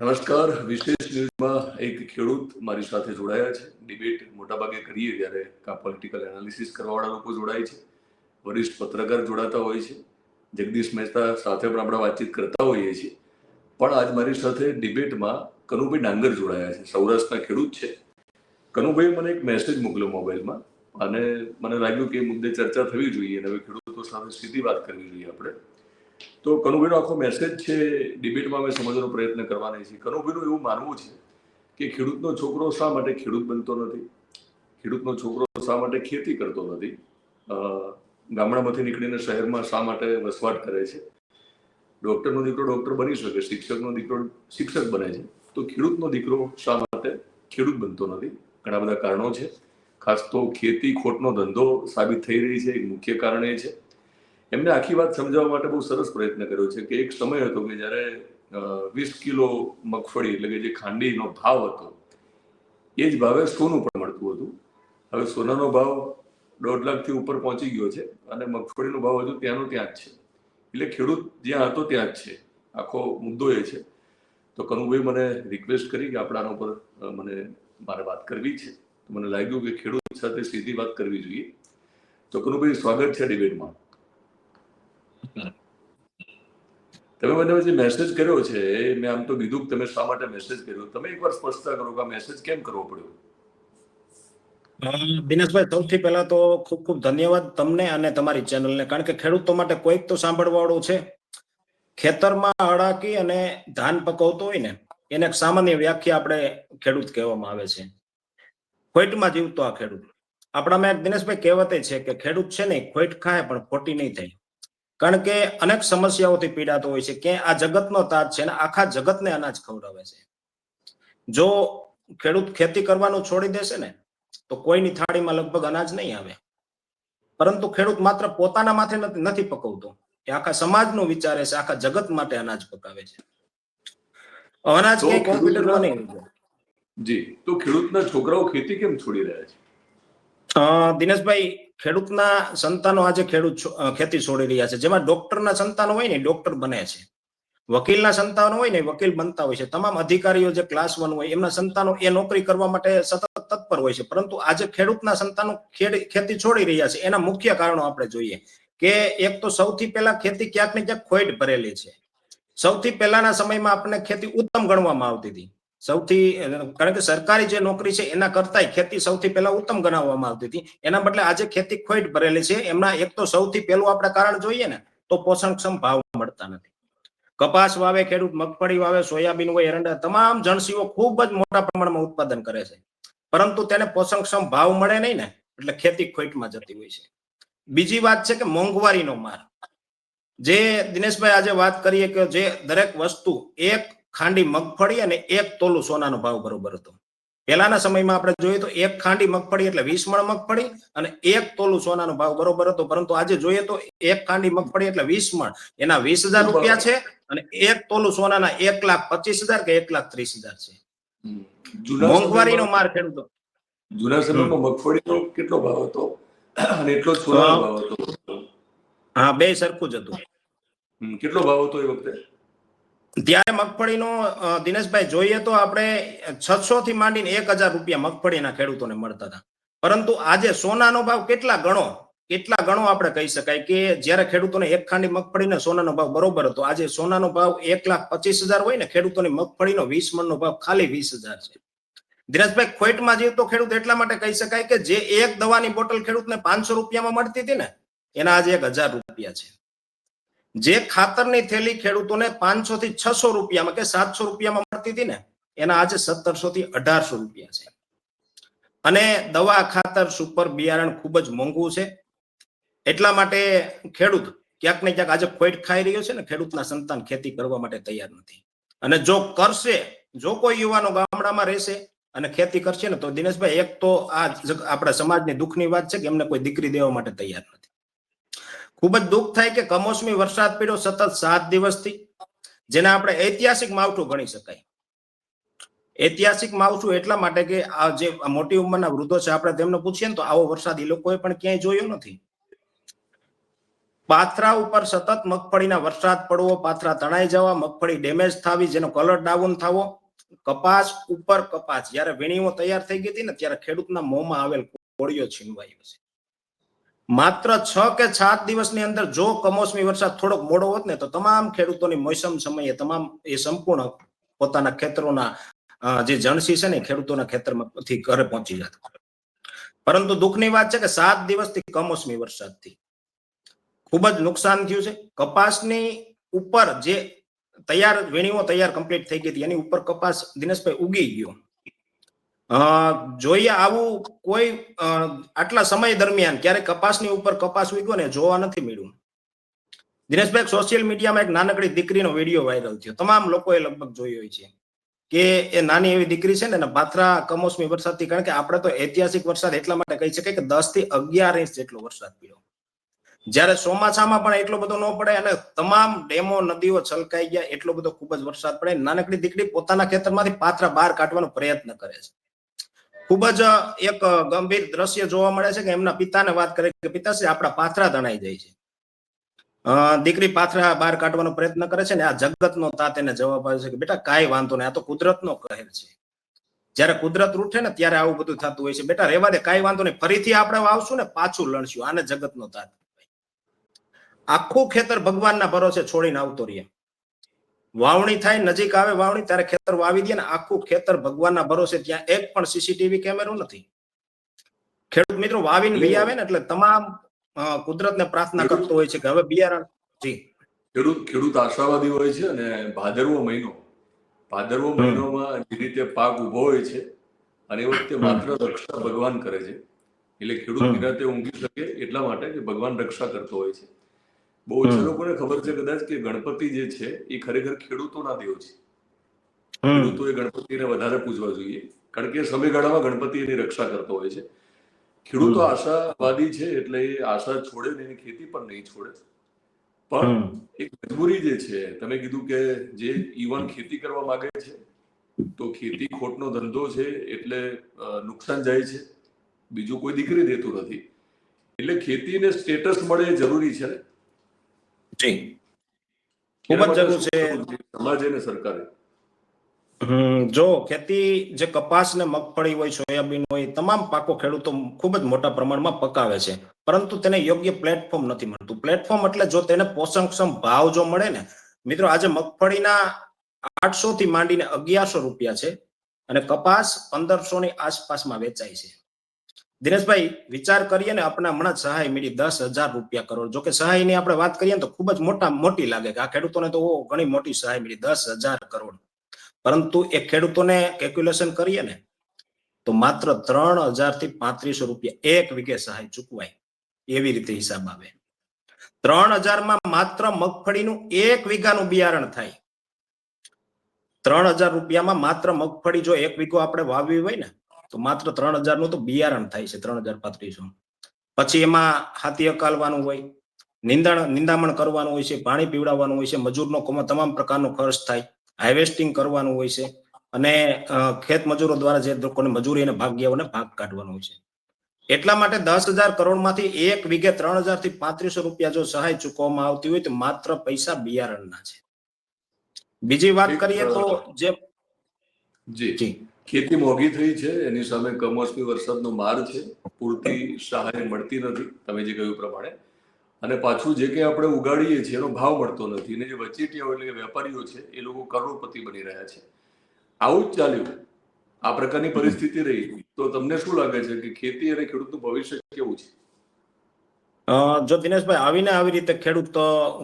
નમસ્કાર, વિશેષ ન્યૂઝમાં એક ખેડૂત મારી સાથે જોડાયા છે. ડિબેટ મોટાભાગે કરીએ ત્યારે કા પોલિટિકલ એનાલિસિસ કરવાવાળા લોકો જોડાય છે, વરિષ્ઠ પત્રકાર જોડાતા હોય છે, જગદીશ મહેતા સાથે પણ આપણે વાતચીત કરતા હોઈએ છીએ. પણ આજ મારી સાથે ડિબેટમાં કનુભાઈ ડાંગર જોડાયા છે, સૌરાષ્ટ્રના ખેડૂત છે. કનુભાઈ મને એક મેસેજ મોકલ્યો મોબાઈલમાં અને મને લાગ્યું કે એ મુદ્દે ચર્ચા થવી જોઈએ અને હવે ખેડૂતો સાથે સીધી વાત કરવી જોઈએ આપણે. તો કનુભાઈનો આખો મેસેજ છે ડિબેટમાં અમે સમજવાનો પ્રયત્ન કરવાના છીએ. કનુભાઈનું એવું માનવું છે કે ખેડૂતનો છોકરો શા માટે ખેડૂત બનતો નથી? ખેડૂતનો છોકરો શા માટે ખેતી કરતો નથી? ગામડામાંથી નીકળીને શહેરમાં શા માટે વસવાટ કરે છે? ડૉક્ટરનો દીકરો ડોક્ટર બની શકે, શિક્ષકનો દીકરો શિક્ષક બને છે. તો ખેડૂતનો દીકરો શા માટે ખેડૂત બનતો નથી? ઘણા બધા કારણો છે. ખાસ તો ખેતી ખોટનો ધંધો સાબિત થઈ રહી છે. એક મુખ્ય કારણ એ છે એમને આખી વાત સમજાવવા માટે બહુ સરસ પ્રયત્ન કર્યો છે કે એક સમય હતો કે જ્યારે વીસ કિલો મગફળી એટલે કે જે ખાંડીનો ભાવ હતો, એ જ ભાવે સોનું પણ મળતું હતું. હવે સોનાનો ભાવ દોઢ લાખથી ઉપર પહોંચી ગયો છે અને મગફળીનો ભાવ હજુ ત્યાંનો ત્યાં જ છે. એટલે ખેડૂત જ્યાં હતો ત્યાં જ છે. આખો મુદ્દો એ છે. તો કનુભાઈ મને રિક્વેસ્ટ કરી કે આપણે આના ઉપર મને મારે વાત કરવી છે. મને લાગ્યું કે ખેડૂત સાથે સીધી વાત કરવી જોઈએ. તો કનુભાઈ, સ્વાગત છે ડિબેટમાં તમે મને જે મેસેજ કર્યો છે. મેં આમ તો કીધું તમે શા માટે મેસેજ કર્યો? તમે એકવાર સ્પષ્ટતા કરો કે મેસેજ કેમ કરવો પડ્યો? દિનેશભાઈ, સૌથી પહેલા તો ખૂબ ખૂબ ધન્યવાદ તમને અને તમારી ચેનલને કારણ કે ખેડૂતો માટે કોઈક તો સાંભળવાળું છે. ખેતરમાં અડાકી અને ધાન પકવતો હોય ને, એને એક સામાન્ય વ્યાખ્યા આપણે ખેડૂત કહેવામાં આવે છે. ખોઈટમાં જીવતો આ ખેડૂત. આપણામાં દિનેશભાઈ કહેવત છે કે ખેડૂત છે ને ખોટ ખાય પણ ખોટી નહીં થાય. કારણ કે અનેક સમસ્યાઓથી પીડાતો હોય છે કે આ જગતનો તાજ છે અને આખા જગતને અનાજ ખવડાવે છે. જો ખેડૂત ખેતી કરવાનું છોડી દેશે ને તો કોઈની થાળીમાં લગભગ અનાજ નહીં આવે. પરંતુ ખેડૂત માત્ર પોતાના માથે નથી પકવતો એ આખા સમાજનું વિચારે છે આખા જગત માટે અનાજ પકાવે છે. અનાજ કોમ્પ્યુટરમાં નહીં જી તો ખેડૂતના છોકરાઓ ખેતી કેમ છોડી રહ્યા છે? દિનેશભાઈ, ખેડૂતના સંતાનો આજે ખેડૂત ખેતી છોડી રહ્યા છે. જેમાં ડોક્ટરના સંતાનો હોય ને ડોક્ટર બને છે. વકીલના સંતાનો હોય ને વકીલ બનતા હોય છે. તમામ અધિકારીઓ જે ક્લાસ વન હોય, એમના સંતાનો એ નોકરી કરવા માટે સતત તત્પર હોય છે. પરંતુ આજે ખેડૂતના સંતાનો ખેતી છોડી રહ્યા છે. એના મુખ્ય કારણો આપણે જોઈએ કે એક તો સૌથી પહેલા ખેતી ક્યાંક ને ક્યાંક ખોટ ભરેલી છે. સૌથી પહેલાના સમયમાં આપણને ખેતી ઉત્તમ ગણવામાં આવતી હતી. સૌથી, કારણ કે સરકારી જે નોકરી છે, એના કરતાંય ખેતી સૌથી પહેલા ઉત્તમ ગણાવવામાં આવતી હતી. એના બદલે આજે ખેતી ખોટ ભરેલી છે. એમના એક તો સૌથી પહેલું આપણે કારણ જોઈએ ને, તો પોષણક્ષમ ભાવ મળતા નથી. કપાસ વાવે, ખેડૂત મગફળી વાવે, સોયાબીન હોય, એરંડા, તમામ જણસીઓ ખૂબ જ મોટા પ્રમાણમાં ઉત્પાદન કરે છે. પરંતુ તેને પોષણક્ષમ ભાવ મળે નહીં ને, એટલે ખેતી ખોટમાં જતી હોય છે. બીજી વાત છે કે મોંઘવારીનો માર. જે દિનેશભાઈ આજે વાત કરીએ કે જે દરેક વસ્તુ એક ખાંડી મગફળી અને એક તોલું સોનાનો ભાવ બરોબર હતો. પહેલાના સમયમાં આપણે જોઈએ તો એક ખાંડી મગફળી એટલે વીસ મણ મગફળી અને એક તોલું સોનાનો ભાવ બરોબર હતો. પરંતુ આજે જોઈએ તો એક ખાંડી મગફળી એટલે વીસ મણ. એના વીસ હજાર રૂપિયા છે અને એક તોલું સોનાના એક લાખ પચીસ હજાર કે એક લાખ ત્રીસ હજાર છે. મોંઘવારી નો મોંઘવારીનો માર ખેડૂતો. જૂના સમયમાં મગફળીનો કેટલો ભાવ હતો અને એટલો સોનાનો ભાવ હતો. હા બે સરખું જ હતું. કેટલો ભાવ હતો એ વખતે? ત્યારે મગફળીનો દિનેશભાઈ, જોઈએ તો આપણે છસો થી માંડીને એક હજાર રૂપિયા મગફળીના ખેડૂતોને મળતા હતા. પરંતુ આજે સોનાનો ભાવ કેટલા ગણો કેટલા ગણો આપણે કહી શકાય કે જ્યારે ખેડૂતોને એક ખાંડી મગફળીને સોનાનો ભાવ બરોબર હતો, આજે સોનાનો ભાવ એક લાખ પચીસ હજાર હોય ને, ખેડૂતોની મગફળીનો વીસ મણનો ભાવ ખાલી વીસ હજાર છે. દિનેશભાઈ, ખોટમાં જીવતો ખેડૂત એટલા માટે કહી શકાય કે જે એક દવાની બોટલ ખેડૂતને પાંચસો રૂપિયામાં મળતી હતી ને, એના આજે એક હજાર રૂપિયા છે. જે ખાતરની થેલી ખેડૂતોને પાંચસો થી છસો રૂપિયામાં કે સાતસો રૂપિયામાં મળતી હતી ને, એના આજે સત્તરસો થી અઢારસો રૂપિયા છે. અને દવા ખાતર સુપર બિયારણ ખૂબ જ મોંઘું છે. એટલા માટે ખેડૂત ક્યાંક ને ક્યાંક આજે ખોટ ખાઈ રહ્યો છે ને, ખેડૂતના સંતાન ખેતી કરવા માટે તૈયાર નથી. અને જો કરશે, જો કોઈ યુવાનો ગામડામાં રહેશે અને ખેતી કરશે ને, તો દિનેશભાઈ, એક તો આ આપણા સમાજની દુઃખની વાત છે કે એમને કોઈ દીકરી દેવા માટે તૈયાર નથી. ખૂબ જ દુઃખ થાય કે કમોસમી વરસાદ પડ્યો સતત સાત દિવસથી, જેને આપણે ઐતિહાસિક માવઠું ગણી શકાય. ઐતિહાસિક માવઠું એટલા માટે કે આ જે મોટી ઉંમરના વૃદ્ધો છે, આપણે તેમને પૂછીએ ને તો આવો વરસાદ એ લોકોએ પણ ક્યાંય જોયો નથી. પાથરા ઉપર સતત મગફળીના વરસાદ પડવો, પાથરા તણાઈ જવા, મગફળી ડેમેજ થવી, જેનો કલર ડાઉન થવો, કપાસ ઉપર કપાસ. જ્યારે વીણીઓ તૈયાર થઈ ગઈ હતી ને, ત્યારે ખેડૂતના મોંમાં આવેલ કોળિયો છીનવાયો છે. માત્ર છ કે સાત દિવસની અંદર જો કમોસમી વરસાદ થોડોક મોડો હોત ને, તો તમામ ખેડૂતોની મોસમ સમયે તમામ એ સંપૂર્ણ પોતાના ખેતરોના જે જણસી છે ને ખેડૂતોના ખેતરમાંથી ઘરે પહોંચી જતા. પરંતુ દુઃખની વાત છે કે સાત દિવસથી કમોસમી વરસાદથી. ખૂબ જ નુકસાન થયું છે. કપાસની ઉપર જે તૈયાર, વીણીઓ તૈયાર કમ્પ્લીટ થઈ ગઈ હતી, એની ઉપર કપાસ દિનેશભાઈ ઉગી ગયો. જોઈએ આવું કોઈ આટલા સમય દરમિયાન ક્યારે કપાસની ઉપર કપાસ ઉગ્યો ને જોવા નથી મળ્યું. દિનેશભાઈ સોશિયલ મીડિયામાં એક નાનકડી દીકરીનો વીડિયો વાયરલ થયો. તમામ લોકોએ લગભગ જોયો હોય છે કે એ નાની એવી દીકરી છે ને, એને પાથરા કમોસમી વરસાદથી, કારણ કે આપણે તો ઐતિહાસિક વરસાદ એટલા માટે કહી શકાય કે દસથી અગિયાર ઇંચ જેટલો વરસાદ પડ્યો. જ્યારે ચોમાસામાં પણ એટલો બધો ન પડે અને તમામ ડેમો, નદીઓ છલકાઈ ગયા, એટલો બધો ખૂબ જ વરસાદ પડે. નાનકડી દીકરી પોતાના ખેતરમાંથી પાથરા બહાર કાઢવાનો પ્રયત્ન કરે છે. ખૂબ જ એક ગંભીર દ્રશ્ય જોવા મળે છે કે એમના પિતાને વાત કરે કે પિતાશ્રી આપણા પાથરા તણાઈ જાય છે. દીકરી પાથરા બહાર કાઢવાનો પ્રયત્ન કરે છે ને આ જગતનો તાત એને જવાબ આવે છે કે બેટા કાંઈ વાંધો નહીં, આ તો કુદરતનો કહેર છે. જ્યારે કુદરત રૂઠે ને ત્યારે આવું બધું થતું હોય છે. બેટા રહેવા દે, કાંઈ વાંધો નહીં, ફરીથી આપણે આવશું ને પાછું લણશું આને જગતનો તાત આખું ખેતર ભગવાનના ભરોસે છોડીને આવતો રહીએ વાવણી થાય નજીક આવે વાવણી ત્યારે ખેતર વાવી દે ને આખું ખેતર ભગવાનના ભરોસે ત્યાં એક પણ સીસીટીવી કેમેરો નથી. ખેડૂત મિત્રો વાવીને લઈ આવે ને એટલે તમામ કુદરતને પ્રાર્થના કરતો હોય છે કે હવે બિયારણ જી. ખેડૂત ખેડૂત આશાવાદી હોય છે અને ભાદરવો મહિનો. ભાદરવો મહિનોમાં જે રીતે પાક ઊભો હોય છે અને એ વખતે માત્ર રક્ષા ભગવાન કરે છે. એટલે ખેડૂત. નિરાતે ઊંઘી શકે એટલા માટે કે ભગવાન રક્ષા કરતો હોય છે. બહુ ઓછા. લોકોને ખબર છે કદાચ કે ગણપતિ જે છે એ ખરેખર ખેડૂતોના દેવ છે. ખેડૂતોએ ગણપતિને વધારે પૂજવા જોઈએ. કારણ કે સમયગાળામાં ગણપતિ એની રક્ષા કરતો હોય છે. ખેડૂતો આશાવાદી છે એટલે એ આશા છોડે ને એની ખેતી પણ નહીં છોડે. પણ એક મજબૂરી જે છે તમે કીધું કે જે યુવાન ખેતી કરવા માંગે છે તો ખેતી ખોટનો ધંધો છે એટલે નુકસાન જાય છે. બીજું કોઈ દીકરી દેતું નથી. એટલે ખેતીને સ્ટેટસ મળે એ જરૂરી છે. ને. જી. ખૂબ જ જરૂર છે. કરવું અને સરકારે? જો ખેતી જે કપાસ ને મગફળી હોય સોયાબીન હોય તમામ પાકો ખેડૂતો ખૂબ જ મોટા પ્રમાણમાં પકાવે છે. પરંતુ તેને યોગ્ય પ્લેટફોર્મ નથી મળતું. પ્લેટફોર્મ એટલે જો તેને પોષણક્ષમ ભાવ જો મળે ને મિત્રો આજે મગફળીના આઠસો થી માંડીને અગિયારસો રૂપિયા છે અને કપાસ પંદરસો ની આસપાસમાં વેચાય છે. દિનેશભાઈ, વિચાર કરીએ ને આપણે હમણાં સહાય મળી દસ હજાર રૂપિયા કરોડ. જોકે સહાયની આપણે વાત કરીએ ને તો ખૂબ જ મોટા, મોટી લાગે કે આ ખેડૂતોને તો ઘણી મોટી સહાય મળી દસ હજાર કરોડ. પરંતુ એ ખેડૂતોને કેલ્ક્યુલેશન કરીએ ને, તો માત્ર ત્રણ હજારથી પાંત્રીસો રૂપિયા એક વીઘે સહાય ચૂકવાય. એવી રીતે હિસાબ આવે. ત્રણ હજારમાં માત્ર મગફળીનું એક વીઘાનું બિયારણ થાય. ત્રણ હજાર રૂપિયામાં માત્ર મગફળી જો એક વીઘો આપણે વાવવી હોય ને તો માત્ર ત્રણ હજારનું તો બિયારણ થાય છે ત્રણ હજાર પાંત્રીસો. પછી એમાં હાથી અકાલવાનું હોય નિંદાણ નિંદામણ કરવાનું હોય છે પાણી પીવડાવવાનું હોય છે મજૂરનો કોમાં તમામ પ્રકારનો ખર્ચ થાય હાર્વેસ્ટિંગ કરવાનું હોય છે અને ખેત મજૂરો દ્વારા જે લોકોને મજૂરી અને ભાગ્યાઓને ભાગ કાઢવાનો હોય છે. એટલા માટે દસ હજાર કરોડમાંથી એક વીઘે ત્રણ હજારથી પાંત્રીસો રૂપિયા જો સહાય ચૂકવવામાં આવતી હોય તો માત્ર પૈસા બિયારણના છે. બીજી વાત કરીએ તો જી. જી. ખેતી મોંઘી થઈ છે, એની સામે કમોસમી વરસાદનો માર છે, પૂરતી સહાય મળતી નથી, તમે જે કહ્યું પ્રમાણે. અને પાછું જે કંઈ આપણે ઉગાડીએ છીએ, એનો ભાવ મળતો નથી. અને જે વચેટિયાઓ એટલે કે વેપારીઓ છે, એ લોકો કરોડપતિ બની રહ્યા છે. આવું જ ચાલ્યું. આ પ્રકારની પરિસ્થિતિ રહી. તો તમને શું લાગે છે કે ખેતી અને ખેડૂતનું ભવિષ્ય કેવું છે? જો દિનેશભાઈ આવીને આવી રીતે ખેડૂત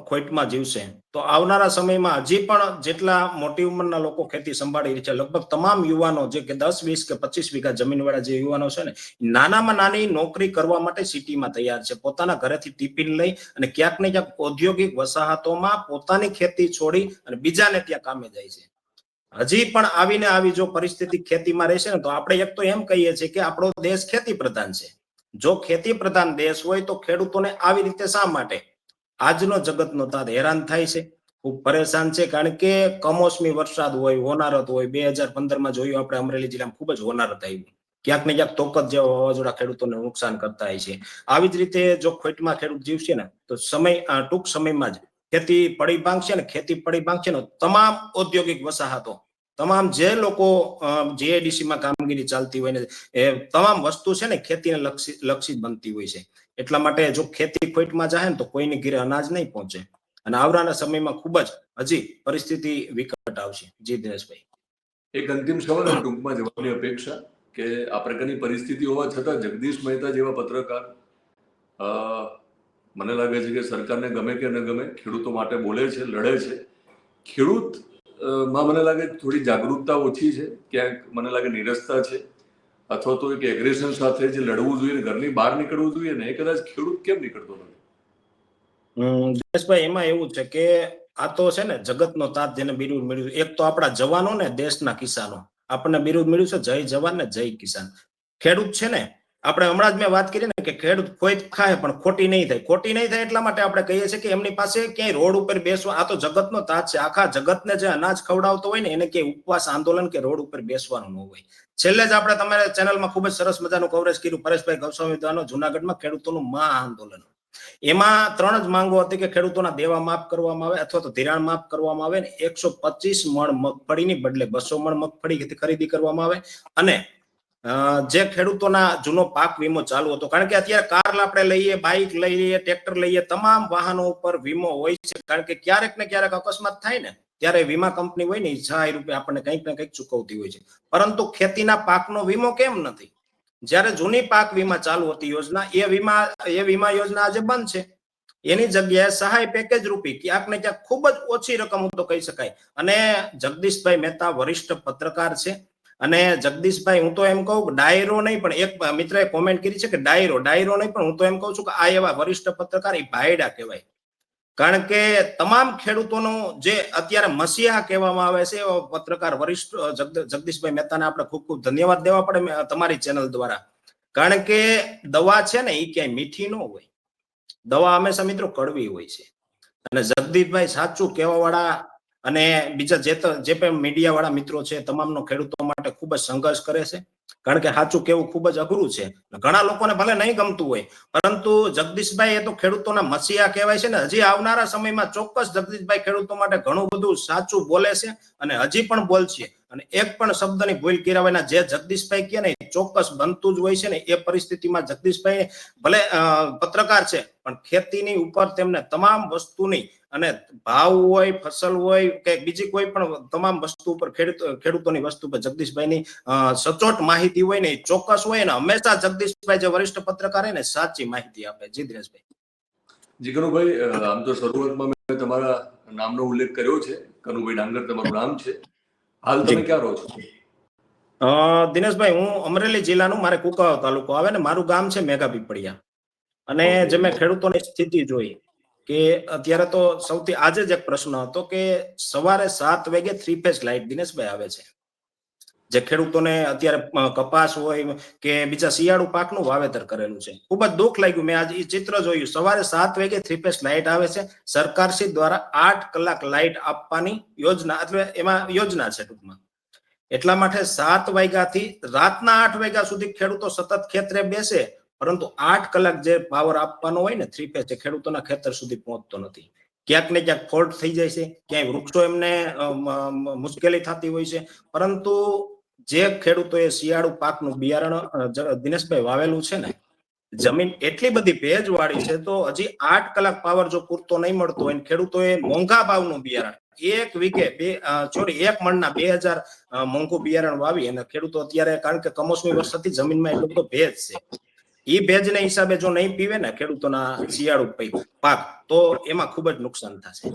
ખોટમાં જીવશે, તો આવનારા સમયમાં હજી પણ જેટલા મોટી ઉંમરના લોકો ખેતી સંભાળી રહી છે, લગભગ તમામ યુવાનો જે કે દસ, વીસ કે પચીસ વીઘા જમીનવાળા જે યુવાનો છે ને નાનામાં નાની નોકરી કરવા માટે સિટીમાં તૈયાર છે. પોતાના ઘરેથી ટિફિન લઈ અને ક્યાંક ને ક્યાંક ઔદ્યોગિક વસાહતોમાં પોતાની ખેતી છોડી અને બીજાને ત્યાં કામે જાય છે. હજી પણ આવીને આવી જો પરિસ્થિતિ ખેતીમાં રહેશે ને, તો આપણે એક તો એમ કહીએ છીએ કે આપણો દેશ ખેતી પ્રધાન છે. જો ખેતી પ્રધાન દેશ હોય તો ખેડૂતોને આવી રીતે શા માટે? આજનો જગતનો તાત હેરાન થાય છે. ખૂબ પરેશાન છે કારણ કે કમોસમી વરસાદ હોય, હોનારત હોય, બે હજાર પંદરમાં જોયું આપણે અમરેલી જિલ્લામાં ખૂબ જ હોનારત આવી. ક્યાંક ને ક્યાંક તોકત જેવા વાવાઝોડા ખેડૂતોને નુકસાન કરતા હોય છે. આવી જ રીતે જો ખોટમાં ખેડૂત જીવશે ને, તો સમય ટૂંક સમયમાં જ ખેતી પડી ભાંગશે ને, ખેતી પડી ભાંગશે ને તમામ ઔદ્યોગિક વસાહતો તમામ જે લોકો જીઆઈડીસીમાં કામગીરી ચાલતી હોય ને, એ તમામ વસ્તુ છે ને ખેતીને લક્ષી, લક્ષિત બનતી હોય છે. એટલા માટે જો ખેતી ખોટમાં જાય ને તો કોઈની ઘીરે અનાજ નહીં પહોંચે. અને આવનારા સમયમાં ખૂબ જ હજી પરિસ્થિતિ વિકટ આવશે. જી દિનેશભાઈ. એક અંતિમ સવાલ ટૂંકમાં જવાની અપેક્ષા કે આ પ્રકારની પરિસ્થિતિ હોવા છતાં જગદીશ મહેતા જેવા પત્રકાર મને લાગે છે કે સરકારને ગમે કે ન ગમે ખેડૂતો માટે બોલે છે, લડે છે. ખેડૂત માં મને લાગે થોડી જાગૃતતા ઓછી છે, ક્યાંક મને લાગે નિરસતા છે, અથવા તો એક એગ્રેશન સાથે જે લડવું જોઈએ ઘરની બહાર નીકળવું જોઈએ ને, એ કદાચ ખેડૂત કેમ નીકળતો નથી? દિનેશભાઈ, એમાં એવું છે કે આ તો છે ને જગતનો તાત જેને બિરુદ મળ્યું એક તો આપણા જવાનો ને દેશના કિસાનો. આપણને બિરુદ મળ્યું છે, જય જવાન ને જય કિસાન. ખેડૂત છે ને આપણે હમણાં જ મેં વાત કરી ને કે ખેડૂત કોઈ ખાય પણ ખોટી નહીં થાય. ખોટી નહીં થાય એટલા માટે આપણે કહીએ છીએ કે એમની પાસે ક્યાંય રોડ ઉપર બેસવા, આ તો જગતનો તાજ છે. આખા જગતને જે અનાજ ખવડાવતો હોય ને એને ક્યાંય ઉપવાસ, આંદોલન કે રોડ ઉપર બેસવાનું ન હોય. છેલ્લે જ આપણે તમારા ચેનલમાં ખૂબ જ સરસ મજાનું કવરેજ કર્યું. પરેશભાઈ ગૌસ્વામી દ્વારા જુનાગઢમાં ખેડૂતોનું મહા આંદોલન. એમાં ત્રણ જ માંગો હતી કે ખેડૂતોના દેવા માફ કરવામાં આવે અથવા તો ધિરાણ માફ કરવામાં આવે ને એકસો પચીસ મણ મગફળીની બદલે બસો મણ મગફળી ખરીદી કરવામાં આવે. અને જે ખેડૂતોના જૂનો પાક વીમો ચાલુ હતો. કારણ કે અત્યારે કાર આપણે લઈએ બાઇક લઈએ ટ્રેક્ટર લઈએ, તમામ વાહનો ઉપર વીમો હોય છે. કારણ કે ક્યારેક ને ક્યારેક અકસ્માત થાય ને, ત્યારે વીમા કંપની હોય ને ઈચ્છા રૂપે આપણને કંઈક ને કંઈક ચૂકવતી હોય છે. પરંતુ ખેતીના પાકનો વીમો કેમ નથી? જ્યારે જૂની પાક વીમા ચાલુ હતી યોજના, એ વીમા એ વીમા યોજના આજે બંધ છે. એની જગ્યાએ સહાય પેકેજ રૂપી ક્યાંક ને ક્યાંક ખૂબ જ ઓછી રકમ તો કહી શકાય. અને જગદીશભાઈ મહેતા વરિષ્ઠ પત્રકાર છે. અને જગદીશભાઈ, હું તો એમ કહું ડાયરો નહીં, પણ એક મિત્રએ કોમેન્ટ કરી છે કે ડાયરો ડાયરો નહીં, પણ હું તો એમ કહું છું કે આ એવા વરિષ્ઠ પત્રકાર એ ભાયડા કહેવાય. કારણ કે તમામ ખેડૂતોનું જે અત્યારે મસીહા કહેવામાં આવે છે, એવા પત્રકાર, વરિષ્ઠ જગદીશભાઈ મહેતાને આપણે ખૂબ ખૂબ ધન્યવાદ દેવા પડે તમારી ચેનલ દ્વારા. કારણ કે દવા છે ને, એ ક્યાંય મીઠી ન હોય. દવા હંમેશા મિત્રો કડવી હોય છે. અને જગદીશભાઈ સાચું કહેવા વાળા અને બીજા જે જે પણ મીડિયા વાળા મિત્રો છે, તમામનો ખેડૂતો માટે ખૂબ જ સંઘર્ષ કરે છે. કારણ કે સાચું કેવું ખૂબ જ અઘરું છે. ઘણા લોકોને ભલે નહીં ગમતું હોય, પરંતુ જગદીશભાઈ એ તો ખેડૂતોના મસીહા કહેવાય છે ને, હજી આવનારા સમયમાં ચોક્કસ જગદીશભાઈ ખેડૂતો માટે ઘણું બધું સાચું બોલે છે અને હજી પણ બોલશે. અને એક પણ શબ્દની ભૂલ કર્યા જે જગદીશભાઈ કહે ને ચોક્કસ બનતું જ હોય છે ને, એ પરિસ્થિતિમાં જગદીશભાઈ, ભલે પત્રકાર છે, પણ ખેતીની ઉપર તેમને તમામ વસ્તુની અને ભાવ હોય ફસલ હોય કે બીજી કોઈ પણ તમામ વસ્તુ ઉપર ખેડૂત ખેડૂતોની વસ્તુ પર જગદીશભાઈની સચોટ માહિતી હોય ને ચોક્કસ હોય ને હંમેશા જગદીશભાઈ જે વરિષ્ઠ પત્રકાર ને સાચી માહિતી આપે. જી દિનેશભાઈ જી આમ તો શરૂઆતમાં મેં તમારા નામનો ઉલ્લેખ કર્યો છે. કનુભાઈ ડાંગર તમારું નામ છે. હાલ તમે ક્યાં રહો છો? અ, દિનેશભાઈ હું અમરેલી જિલ્લાનું મારે કુકાવા તાલુકો આવે ને મારું ગામ છે મેઘા પીપળિયા અને. જે મેં ખેડૂતોની સ્થિતિ જોઈ કે અત્યારે તો સૌથી આજે જ એક પ્રશ્ન હતો કે સવારે સાત વાગે થ્રી ફેઝ લાઇટ દિનેશભાઈ આવે છે. જે ખેડૂતોને અત્યારે કપાસ હોય કે બીજા શિયાળુ પાકનું વાવેતર કરેલું છે. ખૂબ જ દુઃખ લાગ્યું. મેં આજે એ ચિત્ર જોયું. સવારે સાત વાગે થ્રી ફેઝ લાઇટ આવે છે. સરકારશ્રી દ્વારા આઠ કલાક લાઇટ આપવાની યોજના, એટલે એમાં યોજના છે ટૂંકમાં. એટલા માટે સાત વાગ્યાથી રાતના આઠ વાગ્યા સુધી ખેડૂતો સતત ખેતરે બેસે પરંતુ આઠ કલાક જે પાવર આપવાનો હોય ને થ્રી ફેઝ ખેડૂતોના ખેતર સુધી પહોંચતો નથી. ક્યાંક ને ક્યાંક ફોલ્ટ થઈ જાય છે, ક્યાંય વૃક્ષો એમને મુશ્કેલી થતી હોય છે. પરંતુ જે ખેડૂતોએ શિયાળુ પાકનું બિયારણ દિનેશભાઈ વાવેલું છે ને, જમીન એટલી બધી ભેજ વાળી છે તો હજી આઠ કલાક પાવર જો પૂરતો નહીં મળતો હોય ખેડૂતોએ મોંઘા ભાવનું બિયારણ, એક વીઘે બે સોરી એક મણના બે હજાર મોંઘું બિયારણ વાવી અને ખેડૂતો અત્યારે કારણ કે કમોસમી વરસાદથી જમીનમાં એટલો બધો ભેજ છે. એ ભેજને હિસાબે જો નહીં પીવે ને ખેડૂતોના શિયાળુ પાક, તો એમાં ખૂબ જ નુકસાન થશે.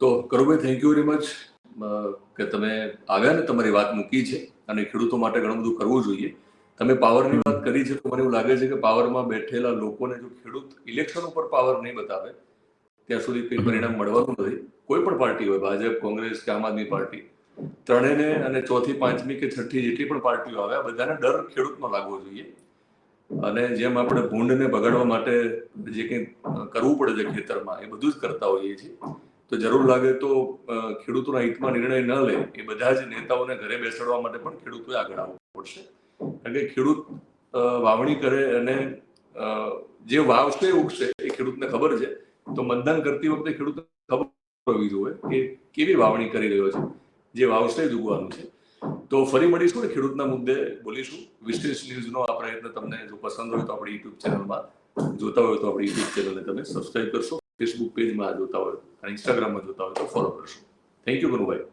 તો Karubhai thank you very much કે તમે આવ્યા ને તમારી વાત મૂકી છે અને ખેડૂતો માટે ઘણું બધું કરવું જોઈએ. તમે પાવરની વાત કરી છે તો મને એવું લાગે છે કે પાવરમાં બેઠેલા લોકોને જો ખેડૂત ઇલેક્શન ઉપર પાવર નહીં બતાવે, ત્યાં સુધી કંઈ પરિણામ મળવાનું નથી. કોઈ પણ પાર્ટી હોય, ભાજપ, કોંગ્રેસ કે આમ આદમી પાર્ટી. ત્રણેયને અને ચોથી, પાંચમી કે છઠ્ઠી જેટલી પણ પાર્ટીઓ આવે બધાને ડર ખેડૂતમાં લાગવો જોઈએ. અને જેમ આપણે ભૂંડને બગાડવા માટે જે કંઈ કરવું પડે છે ખેતરમાં, એ બધું જ કરતા હોઈએ છીએ. તો જરૂર લાગે તો ખેડૂતોના હિતમાં નિર્ણય ન લે, એ બધા જ નેતાઓને ઘરે બેસાડવા માટે પણ ખેડૂતોએ આગળ આવવું પડશે. કારણ કે ખેડૂત વાવણી કરે અને જે વાવશે ઉગશે, એ ખેડૂતને ખબર છે. તો મતદાન કરતી વખતે ખેડૂતને ખબર હોવી જોઈએ કે કેવી વાવણી કરી રહ્યો છે. જે વાવશે જ ઉગવાનું છે. તો ફરી મળીશું ને ખેડૂતના મુદ્દે બોલીશું. વિશેષ ન્યૂઝનો આ પ્રયત્ન તમને જો પસંદ હોય તો આપણી યુટ્યુબ ચેનલમાં જોતા હોય તો આપણી યુટ્યુબ ચેનલને તમે સબસ્ક્રાઇબ કરશો. ફેસબુક પેજમાં જોતા હોય અને ઇન્સ્ટાગ્રામમાં જોતા હોય તો ફોલો કરશો. Thank you Kanubhai